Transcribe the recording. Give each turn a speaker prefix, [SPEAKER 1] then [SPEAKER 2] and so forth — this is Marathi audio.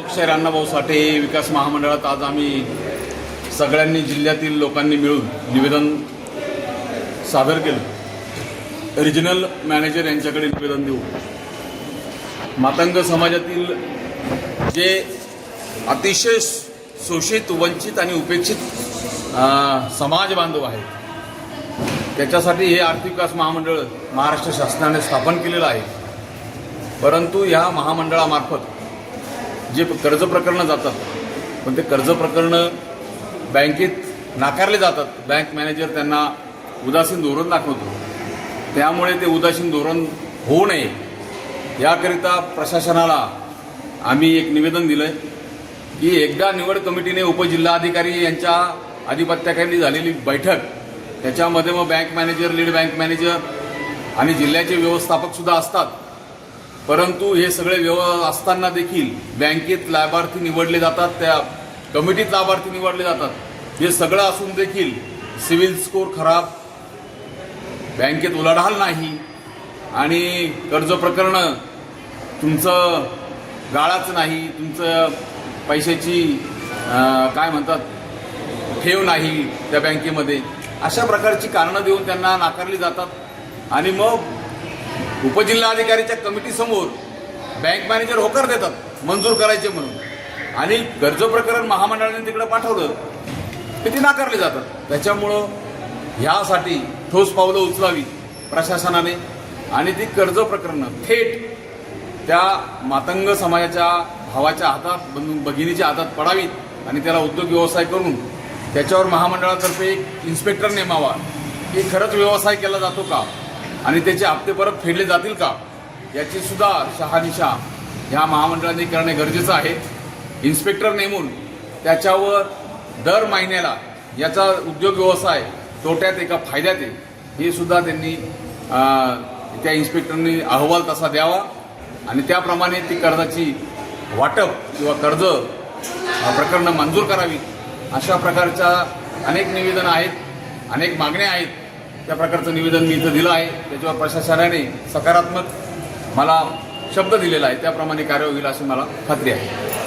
[SPEAKER 1] लोकशाहीर अण्णाभाऊ साठे विकास महामंडळात आज आम्ही सगळ्यांनी जिल्ह्यातील लोकांनी मिळून निवेदन सादर केलं. रिजनल मॅनेजर यांच्याकडे निवेदन देऊ. मातंग समाजातील जे अतिशय शोषित वंचित आणि उपेक्षित समाज बांधव आहेत त्याच्यासाठी हे आर्थिक विकास महामंडळ महाराष्ट्र शासनाने स्थापन केलेलं आहे. परंतु ह्या महामंडळामार्फत जे कर्ज प्रकरणं जातात पण ते कर्ज प्रकरणं बँकेत नाकारले जातात. बँक मॅनेजर त्यांना उदासीन धोरण दाखवतो. त्यामुळे ते उदासीन धोरण होऊ नये. याकरिता प्रशासनाला आम्ही एक निवेदन दिलं की एकदा निवड कमिटीने उपजिल्हाधिकारी यांच्या आधिपत्याखाली झालेली बैठक त्याच्यामध्ये मग bank manager lead bank manager आणि जिल्ह्याचे व्यवस्थापक सुद्धा असतात. परंतु हे सगळे व्यव असताना देखील बँकेत लाभार्थी निवडले जातात त्या कमिटीत लाभार्थी निवडले जातात. हे सगळं असून देखील सिव्हिल स्कोर खराब बँकेत उलाढाल नाही आणि कर्ज प्रकरणं तुमचं गाळाच नाही तुमचं पैशाची काय म्हणतात ठेव नाही त्या बँकेमध्ये. अशा प्रकारची कारणं देऊन त्यांना नाकारली जातात. आणि मग उपजिल्हाधिकारीच्या कमिटीसमोर बँक मॅनेजर होकार देतात मंजूर करायचे म्हणून. आणि कर्ज प्रकरण महामंडळाने तिकडे पाठवलं ते ते नाकारले जातात? त्याच्यामुळं ह्यासाठी ठोस पावलं उचलावी प्रशासनाने. आणि ती कर्ज प्रकरणं थेट त्या मातंग समाजाच्या भावाच्या हातात भगिनीच्या हातात पडावीत आणि त्याला उद्योग व्यवसाय करून त्याच्यावर महामंडळातर्फे एक इन्स्पेक्टर नेमावा. की खरंच व्यवसाय केला जातो का? आणि त्याचे हप्ते परत फेडले जातील का? याची सुद्धा शहानिशा ह्या महामंडळाने करणे गरजेचं आहे. इन्स्पेक्टर नेमून त्याच्यावर दर महिन्याला याचा उद्योग व्यवसाय तोट्यात आहे का फायद्यात आहे. हे सुद्धा त्यांनी त्या इन्स्पेक्टरनी अहवाल तसा द्यावा आणि त्याप्रमाणे ती कर्जाची वाटप किंवा कर्ज प्रकरणं मंजूर करावी अशा प्रकारच्या अनेक निवेदन आहेत अनेक मागण्या आहेत. त्या प्रकारचं निवेदन मी इथं दिलं आहे. त्याच्यावर प्रशासनाने सकारात्मक मला शब्द दिलेला आहे. त्याप्रमाणे कार्य होईल अशी मला खात्री आहे.